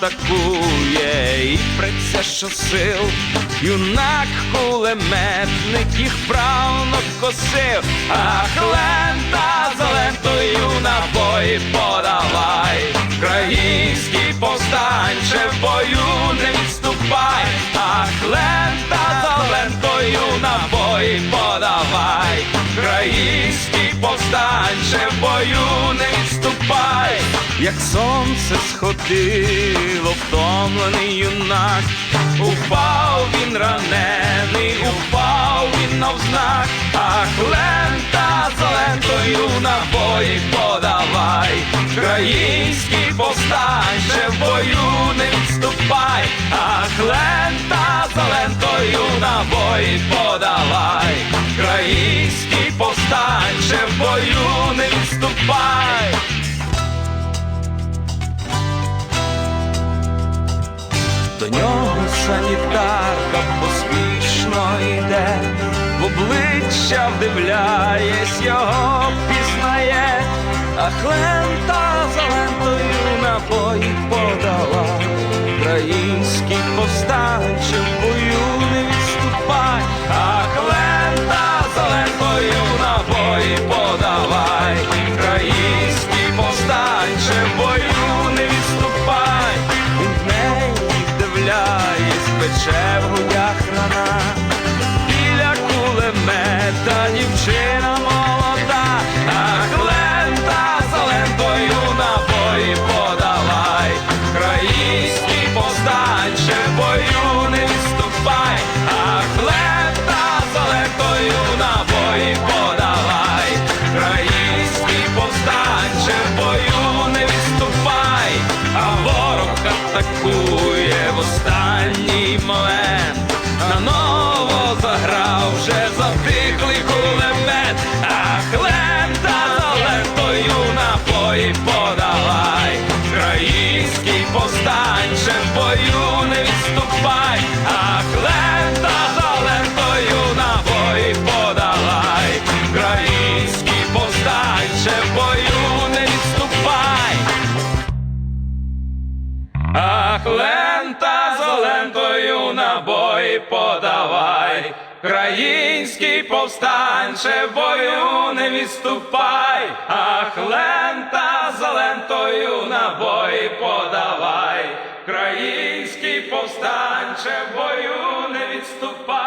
атакує і преться щосил, юнак кулеметник їх правно косив, ах, лента за лентою набої подавай, український повстанче в бою не відступай, ах, лента за лентою набої подавай, повстанче в бою не відступай, як сонце сходило, втомлений юнак, упав він ранений, упав він навзнак, ах, лента за лентою набої подавай, український повстанче в бою не відступай, ах, лента за лентою набої подавай, відступай. До нього санітарка поспішно йде, в обличчя вдивляєсь, його пізнає, а лента за лентою набої подала, український повстанче пече в грудях рана, біля кулемета дівчина молода, ах, лента за лентою набої подавай, український повстанче бою не відступай, ах, лента за лентою набої подавай, український повстанче бою не відступай, а ворог атакує набої подавай, країнський повстанче бою не відступай, ах, лента за лентою набої подавай, країнський повстанче бою не відступай.